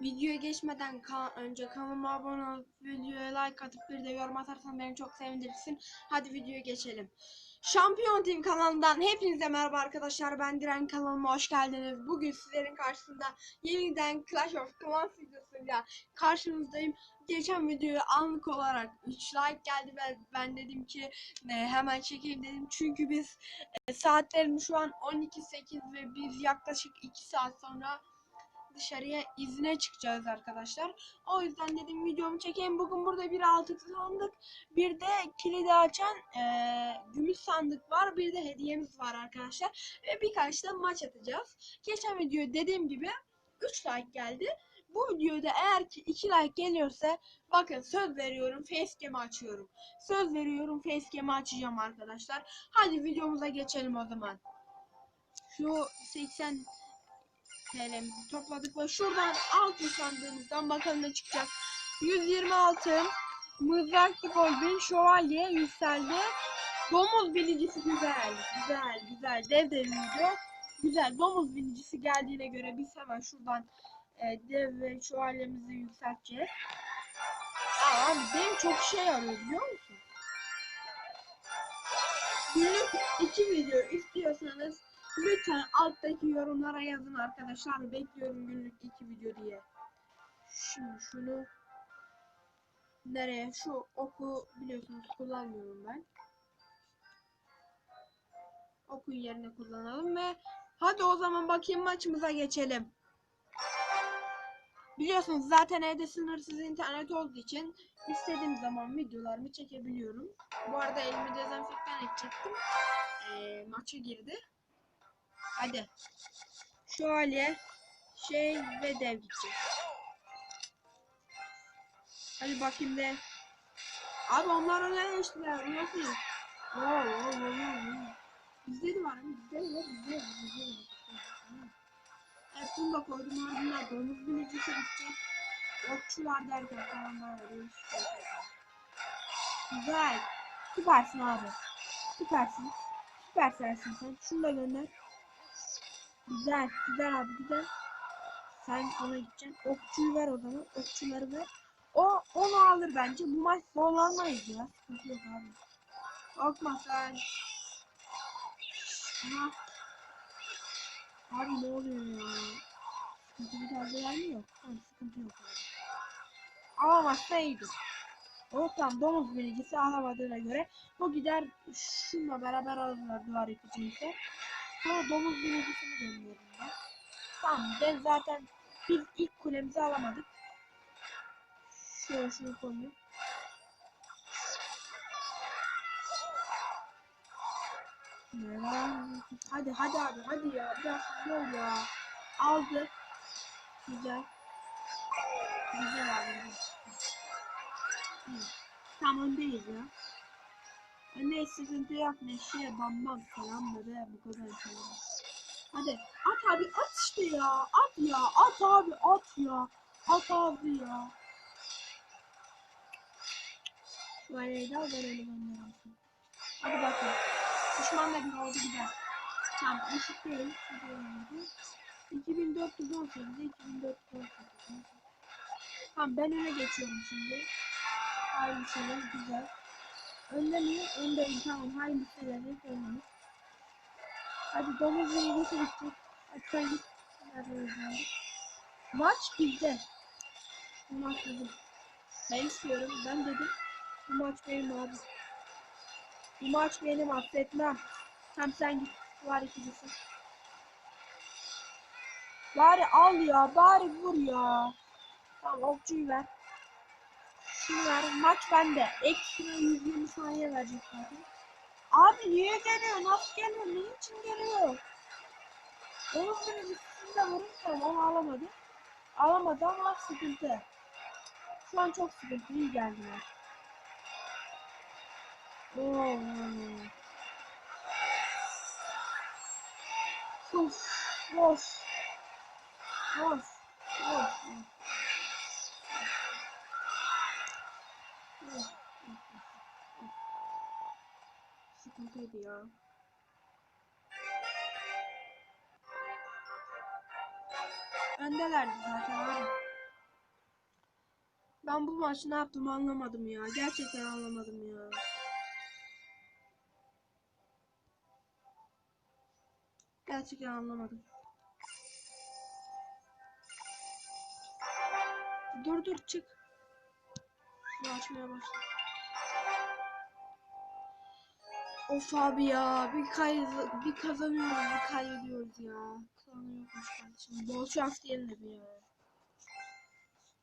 Videoya geçmeden ka- önce kanalıma abone olup videoya like atıp bir de yorum atarsan beni çok sevindirirsin. Hadi videoya geçelim. Şampiyon Team kanalından hepinize merhaba arkadaşlar. Ben Diren kanalıma hoş geldiniz. Bugün sizlerin karşısında yeniden Clash of Clans videosuyla karşınızdayım. Geçen videoya anlık olarak 3 like geldi ve ben dedim ki hemen çekeyim dedim. Çünkü biz e, saatlerimiz şu an 12.08 ve biz yaklaşık 2 saat sonra dışarıya izne çıkacağız arkadaşlar. O yüzden dedim videomu çekeyim. Bugün burada bir altı sandık, bir de kilidi açan eee, gümüş sandık var. Bir de hediyemiz var arkadaşlar. Ve birkaç da maç atacağız. Geçen video dediğim gibi 3 like geldi. Bu videoda eğer ki 2 like geliyorsa bakın söz veriyorum facecam'i açıyorum. Söz veriyorum facecam'i açacağım arkadaşlar. Hadi videomuza geçelim o zaman. Şu 80 TL'mizi topladık ve şuradan altın sandığımızdan bakalım ne çıkacak. 126 mızraklı golbin şövalye yükseldi. Domuz binicisi güzel. Güzel güzel. Dev dev video. Güzel. Domuz binicisi geldiğine göre biz hemen şuradan e, dev ve şövalyemizi yükselteceğiz. Aa, abi benim çok şey yarıyor biliyor musun? Günlük iki video istiyorsanız Lütfen alttaki yorumlara yazın arkadaşlar. Bekliyorum günlük iki video diye. Şimdi şunu nereye? Şu oku biliyorsunuz kullanmıyorum ben. Okun yerine kullanalım ve hadi o zaman bakayım maçımıza geçelim. Biliyorsunuz zaten evde sınırsız internet olduğu için istediğim zaman videolarımı çekebiliyorum. Bu arada elimi dezenfektan edecektim. Ee, maça girdi. Hadi. Şöyle şey ve dev gidecek. Hadi bakayım de. Abi onlar öne geçtiler. Nasıl? Bizde de var mı? Bizde de var. Bizde de var. Bizde de var. Evet bunu da koydum. Ardından domuz binicisi gidecek. Okçular derken falanlar var. Şeyler. Güzel. Süpersin abi. Süpersin. Süper sensin sen. Şunu da gönder. Güzel, güzel abi güzel. Sen ona gideceksin. Okçuyu ver o zaman. Okçuları ver. O onu alır bence. Bu maç zorlanmayız ya. Sıkıntı yok abi. Korkma sen. Ha. Abi ne oluyor ya? Sıkıntı bir daha gelmiyor. Tamam sıkıntı yok abi. Alamazsa iyidir. O tam domuz binicisi alamadığına göre bu gider şunla beraber alırlar duvar yıkıcı ise. Sonra domuz binicisini gönderiyorum ben. Tamam ben zaten biz ilk kulemizi alamadık. Şöyle şunu koyayım. Hadi hadi abi hadi ya biraz hızlı ol ya. Aldı. Güzel. Güzel abi. güzel. Hı. Tam öndeyiz ya. Ne sıkıntı yok ne şey bam bam falan be bu kadar falan. Hadi at abi at işte ya at ya at abi at ya at abi ya. Şu arayı da öyle gönderirim. Hadi bakalım. Düşman da bir oldu gider. Tamam eşit değil. Şurada oldu. 2418 2418. Tamam ben öne geçiyorum şimdi. Aynı şey güzel. Önde mi? Öndeyim tamam. Hayırlı şeyleri söylemiş. Hadi domuz bilgisi bitecek. Hadi sen git. Maç bizde. Bu maç bizim. Ben istiyorum. Ben dedim. Bu maç benim abi. Bu maç benim affetmem. Tam sen git. Var ikincisi. Bari al ya. Bari vur ya. Tamam okçuyu ver. Ver. Maç bende. Ekstra 120 saniye verecek zaten. Abi niye geliyor? Nasıl geliyor? Ne için geliyor? Onun bir üstünde vururken onu alamadı. Alamadı ama sıkıntı. Şu an çok sıkıntı. İyi geldiler. Oo. Of. Of. Of. Of. Sıkıntıydı ya. Öndelerdi zaten abi. Ben bu maçı ne yaptım anlamadım ya. Gerçekten anlamadım ya. Gerçekten anlamadım. Dur dur çık. Şunu açmaya başla. Of abi ya bir kay bir kazanıyoruz bir kaybediyoruz ya. Kazanıyormuş kardeşim. Bol şans diyelim de bir ya.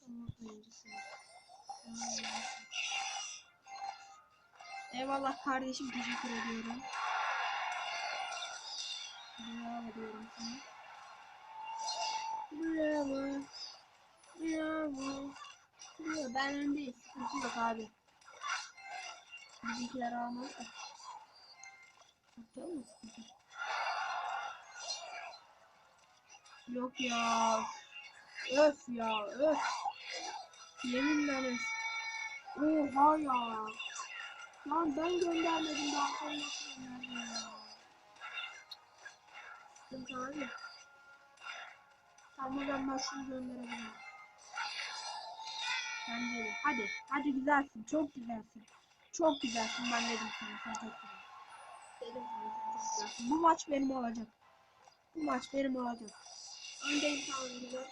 Tamam. Eyvallah kardeşim teşekkür ediyorum. Bravo diyorum sana. Bravo. Bravo. Ben öndeyiz. Sıkıntı yok abi. Bizimkiler almaz da. Mı sıkıntı? Yok ya. Öf ya öf. Yeminle öf. Oha ya. Lan ben göndermedim daha sonra gönderdim ya. Sıkıntı abi. Tamam ben ben şunu gönderebilirim. Bence de. Hadi. Hadi güzelsin. Çok güzelsin. Çok güzelsin. Ben dedim sana. Sen çok güzelsin. Dedim sana sen çok güzelsin. Bu maç benim olacak. Bu maç benim olacak. Öndeyim tamam.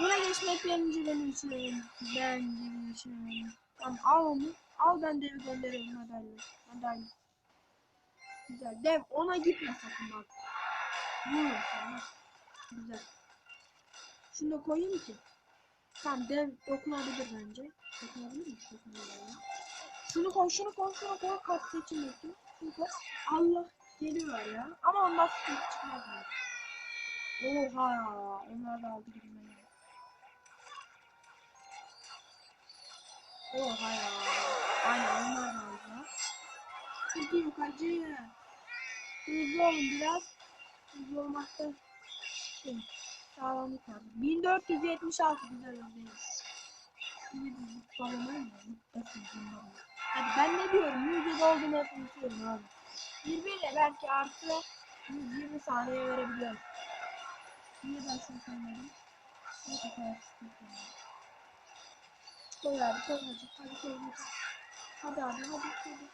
Buna geçmek bence benim için önemli. Bence benim için. Tamam al onu. Al ben devi gönderiyorum madalya. Madalya. Güzel. Dev ona gitme sakın bak. Vurur. Güzel. Şunu da koyayım ki. Tamam dev dokunabilir bence. Dokunabilir mi? Şunu koy, şunu koy, şunu koy. Kart seçim bekliyor. Şunu koy. Allah geliyor ya. Ama ondan sıkıntı çıkmaz? Oha. Onlar da aldı gibi beni. Oha ya. Aynen onlar da aldı yok hacı. Hızlı olun biraz. Hızlı olmakta şey, sağlamlık var. 1476 güzel. Şimdi bunları. Hadi ben ne diyorum? Yüzde olduğunu hep unutuyorum abi. 20 ile belki artı 120 saniye verebiliyorum. Niye ben şunu koymadım? Ne kadar sıkıntı. Koy abi koy hadi. Hadi koy hadi. Hadi abi hadi.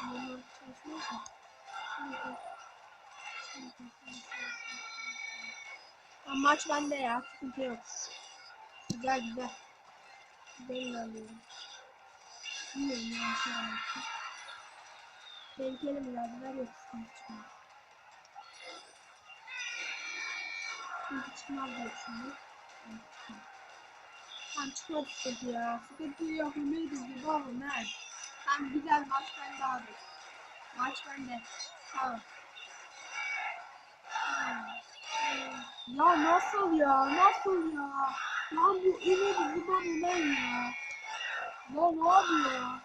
Ama onlar çalışmıyor ki. Şunu koy. Şunu koy. Şunu koy. Maç bende ya. Sıkıntı yok. Güzel güzel. Güzel ilerliyorum. Bilmiyorum ya bir şey anlattım. Tehlikeli mi geldiler yok sıkıntı çıkmaz. Sıkıntı çıkmaz diye düşündüm. Evet, çıkmaz. Sıkıntı ya. Sıkıntı yok. Ümit bizi baba ne? Tamam güzel maç bende abi. Maç bende. Tamam. Hmm. Ya nasıl ya? Nasıl ya? Lan bu Ümit bizi ne ya? Ya ne yapıyor?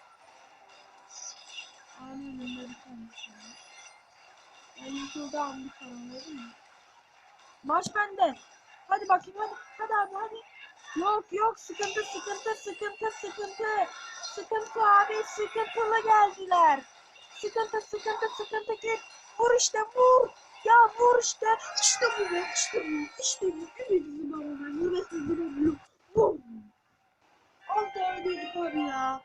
Aynen öyle bir tanesi ya. Ben yıkıldı aldım anladın mı? Maç bende. Hadi bakayım hadi. Hadi abi hadi. Yok yok sıkıntı sıkıntı sıkıntı sıkıntı. Sıkıntı abi sıkıntılı geldiler. Sıkıntı sıkıntı sıkıntı git. Vur işte vur. Vur işte. İşte bu be işte bu. İşte bu. Ümidimizi bana yüresi duruyor. Vur. Az da öyleydik abi ya.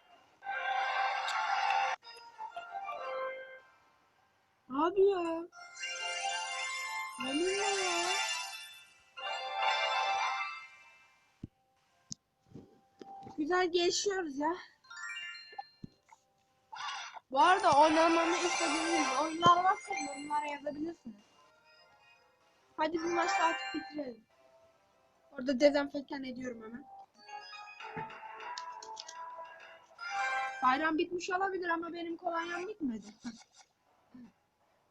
Abi ya. Ne ya? Güzel gelişiyoruz ya. Bu arada oynamamı istediğiniz oyunlar varsa yorumlara yazabilirsiniz. Hadi bu maçı artık bitirelim. Orada dezenfektan ediyorum hemen. Bayram bitmiş olabilir ama benim kolonyam bitmedi.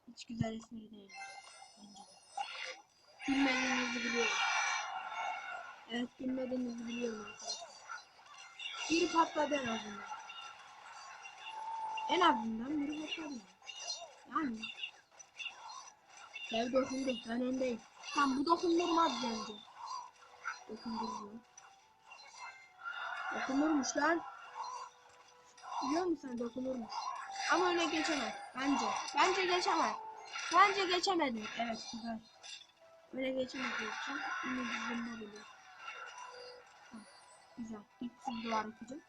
Hiç güzel espri değil. Bilmediğinizi biliyorum. Evet bilmediğinizi biliyorum arkadaşlar. Biri patladı en azından. En azından biri patladı. Yani. Dev dokundu. Ben öndeyim. Tam bu dokundurmaz bence. Dokundurmuyor. Dokunurmuş lan. Biliyor musun sen dokunurmuş. Ama öne geçemez. Bence. Bence geçemez. Bence geçemedi. Evet güzel. Öne geçemediği için ümidizimde buluyor. Güzel. Dipsiz duvar yapacağım.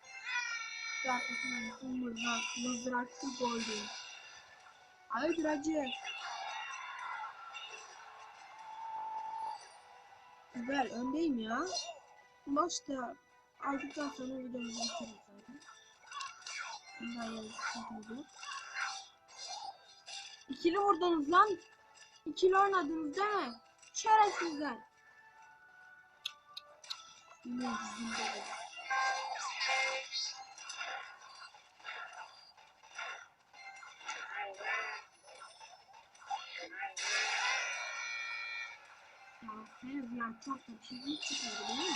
Ve arkasından mızrak, mızraklı gol değil. Hayırdır hacı? Güzel öndeyim ya. Maçta aldıktan sonra videomuzu bitiririz zaten. Bundan yok. İkili vurdunuz lan. İkili oynadınız değil mi? Şerefsizler. Yine bizim de. Ya Feyyaz ya çok da çizgi çıkmadı değil mi?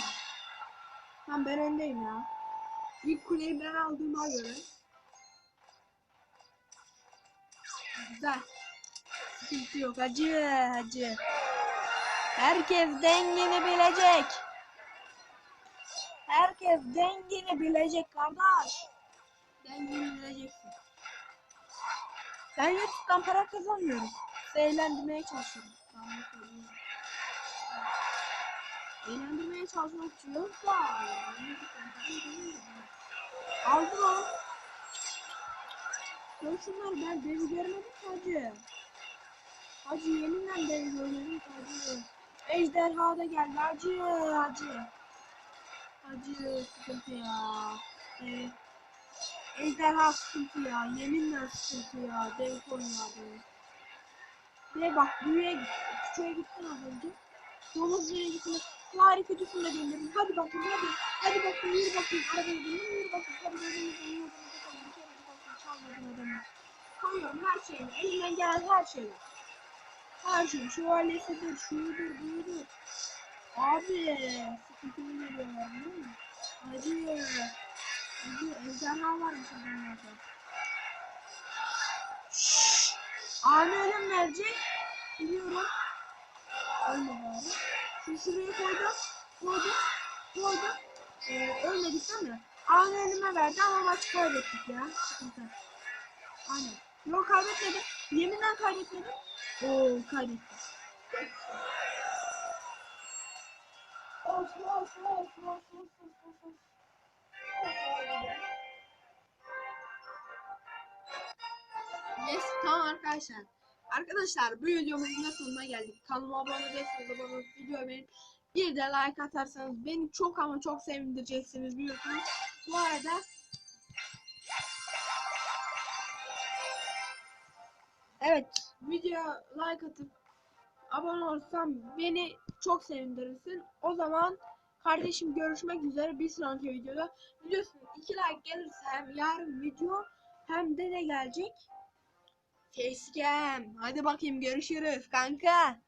Tamam ben öndeyim ya. İlk kuleyi ben aldığıma göre. Güzel. Sıkıntı yok hacı hacı. Herkes dengini bilecek. Herkes dengini bilecek kardeş. Dengini bileceksin. Ben YouTube'dan para kazanmıyorum. Eğlendirmeye çalışıyorum. Tamam. Eğlendirmeye çalışmak için para kazanmıyorum. Aldım o. Yok şunlar ben devi görmedim hacı. Hacı yeminle devi görmedim hacı. Ejderha da geldi hacı hacı. Hacı sıkıntı ya. Evet. Ejderha sıkıntı ya. Yeminle sıkıntı ya. Dev oynadı. Ve bak büyüye gitti. Küçüğe gittin az önce. Domuz büyüye gittin. Harika kötüsünü de gönderdim. Hadi bakayım hadi. Hadi bakayım yürü bakayım. Arabaya bin yürü bakayım. Hadi bakayım yürü bakayım. Bir kere de bakayım. Çalmadın adamı. Koyuyorum her şeyini. Elimden gelen her şeyi. Her şey. Şövalyesidir, şudur, buydur. Abi sıkıntılı geliyorlar değil mi? Hadi. Hadi ejderha varmış adamlarda. Abi ölüm verecek. Biliyorum. Ölme bari. Şu şuraya koydum. Koydum. Koydum. Ee, ölmedik değil mi? Abi ölüme verdi ama maç kaybettik ya. Sıkıntı. Aynen. Yok kaybetmedim. Yeminle kaybetmedim. Oo kaybettim. Of of of of of of. Yes tamam arkadaşlar. Arkadaşlar bu videomuzun da sonuna geldik. Kanalıma abone değilseniz abone olup videoyu beğenip bir de like atarsanız beni çok ama çok sevindireceksiniz biliyorsunuz. Bu arada Evet video like atıp abone olsam beni çok sevindirirsin. O zaman kardeşim görüşmek üzere bir sonraki videoda. Biliyorsun 2 like gelirse hem yarın video hem de ne gelecek? Facecam. Hadi bakayım görüşürüz kanka.